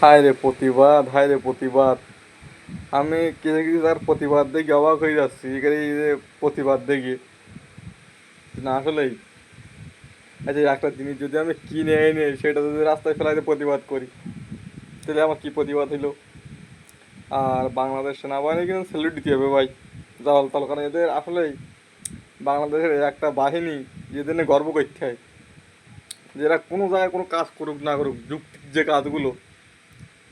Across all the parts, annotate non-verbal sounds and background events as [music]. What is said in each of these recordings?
হায় রে প্রতিবাদ হায় রে প্রতিবাদ। আমি কিছু কিছু তার প্রতিবাদ দেখে অবাক হয়ে যাচ্ছি এখানে এই যে প্রতিবাদ দেখে। না, আসলেই। আচ্ছা একটা জিনিস যদি আমি কিনে এনে, সেটা যদি রাস্তায় ফেলাইতে প্রতিবাদ করি, তাহলে আমার কি প্রতিবাদ হইল? আর বাংলাদেশ সেনাবাহিনী কিন্তু স্যালুট দিতে হবে ভাই। জালাল তাল কারণ এদের আসলেই বাংলাদেশের একটা বাহিনী নিয়ে গর্ব করতে হয়। যেটা কোনো জায়গায় কোনো কাজ করুক না করুক, যুক্তির যে কাজগুলো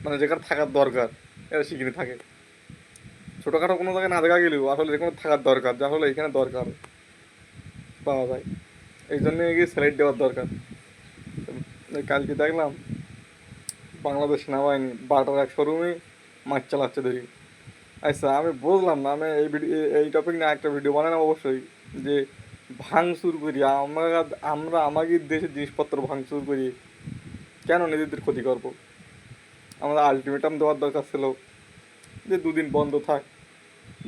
মানে যেখানে থাকার দরকার, এরা শিখিনি থাকে। ছোটোখাটো কোনো জায়গায় না দেখা গেলেও আসলে যেখানে থাকার দরকার, যা হলো এখানে দরকার পাওয়া যায়। এই জন্যে গিয়ে স্যালাইড দেওয়ার দরকার। কালকে দেখলাম, বাংলাদেশ সেনাবাহিনী বাটার এক শোরুমে মাছ চালাচ্ছে ধরি আচ্ছা আমি বুঝলাম না, আমি এই ভিডিও এই টপিক নিয়ে একটা ভিডিও বানালাম অবশ্যই, যে ভাঙচুর করি, আমরা আমরা আমাদের দেশের জিনিসপত্র ভাঙচুর করি, কেন নিজেদের ক্ষতি করব? আমাদের আলটিমেটাম দেওয়ার দরকার ছিল যে দুদিন বন্ধ থাক,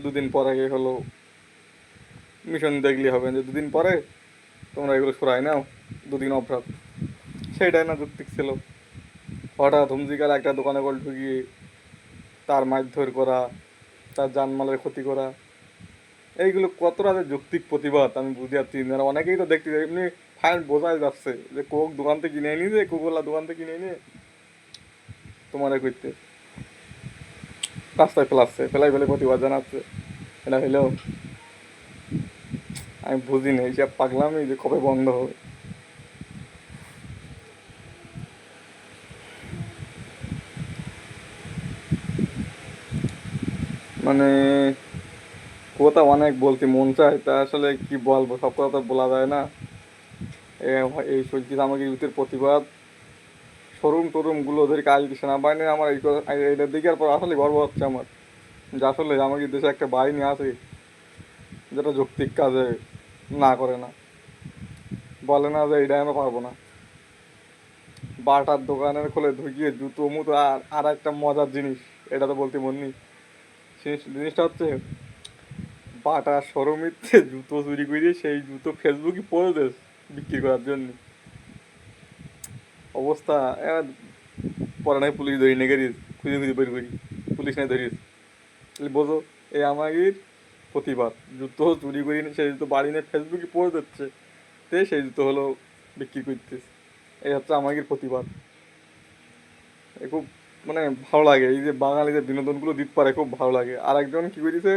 দুদিন পরে হলো মিশন দেখলে হবে যে দুদিন পরে তোমরা এগুলো সরাই নাও, দুদিন অপরাধ। সেটাই না যুক্তিক ছিল। হঠাৎ হুমজিকাল একটা দোকানে বল ঢুকিয়ে তার মারধর করা, তার জানমালের ক্ষতি করা, এইগুলো কতটা যে যৌক্তিক প্রতিবাদ আমি বুঝতে পারছি না। অনেকেই তো দেখতে এমনি ফাইন বোঝাই যাচ্ছে যে কোক দোকান থেকে কিনে নিয়ে যে কোকোলা দোকান থেকে কিনে নিয়ে এ করতে। রাস্তায় ফেলাচ্ছে ফেলাই ফেলে প্রতিবাদ জানাচ্ছে। এটা হইলেও আমি বুঝি না এইসব পাগলামি যে কবে বন্ধ হবে। মানে কথা অনেক বলতে মন চায়, তা আসলে কি বলব? সব কথা তো বলা যায় না। এই সত্যি আমাকে ইউথের প্রতিবাদ শোরুম টোরুমগুলো ধরে কাজ দিচ্ছে না বাইনে আমার এইটার দিকে পর আসলে গর্ব হচ্ছে আমার। যে আসলে আমাদের দেশে একটা বাহিনী আছে, যেটা যৌক্তিক কাজে না করে না। বলে না যে এইটা আমরা পারব না। বাটার দোকানের খোলে ঢুকিয়ে জুতো, মুতো আর আর একটা মজার জিনিস, এটা তো বলতে মন নেই। জিনিস- জিনিসটা হচ্ছে, বাটার শোরুমিতে জুতো চুরি করে সেই জুতো ফেসবুকে পরে দেশ বিক্রি করার জন্য। অবস্থা পরে নাই, পুলিশ ধরি নিয়ে গেছিস খুঁজে খুঁজে বের করি পুলিশ নাই ধরিস তাহলে বোঝো এই আমাদের প্রতিবাদ জুতো চুরি করি না, সেই জুতো বাড়ি নিয়ে ফেসবুকে পড়ে দিচ্ছে তে সেই জুতো হলো বিক্রি করতেছে এই হচ্ছে আমাদের প্রতিবাদ এ খুব মানে ভালো লাগে, এই যে বাঙালিদের বিনোদনগুলো দিতে পারে, খুব ভালো লাগে। আর একজন কী করেছে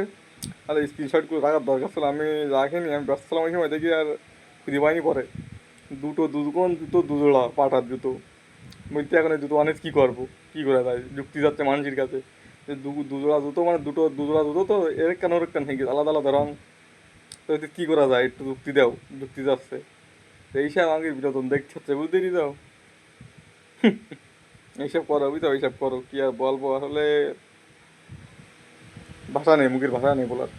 আর স্ক্রিনশটগুলো রাখার দরকার ছিল আমি রাখিনি আমি ব্যস্ত ছিলাম, ওই সময় দেখি আর খুঁজে পাইনি পরে দুটো দুদুকন জুতো? দুজোড়া, পাটার জুতো। বলতে এখন জুতো অনেক কী করব? কী করে যায় যুক্তি যাচ্ছে মানুষের কাছে। যে দুজোড়া জুতো মানে দুটো দুজোড়া জুতো তো এর কেন ওর কেন হয়ে গেছে? আলাদা আলাদা রঙ তো কী করা যায়? একটু যুক্তি দাও, যুক্তি যাচ্ছে। এইসব আমাকে বিনোদন দেখতে হচ্ছে বুঝতে নি দাও [laughs] এইসব করো বুঝতে এইসব করো। কি আর বলব? আসলে ভাষা নেই, মুখের ভাষা নেই বলার।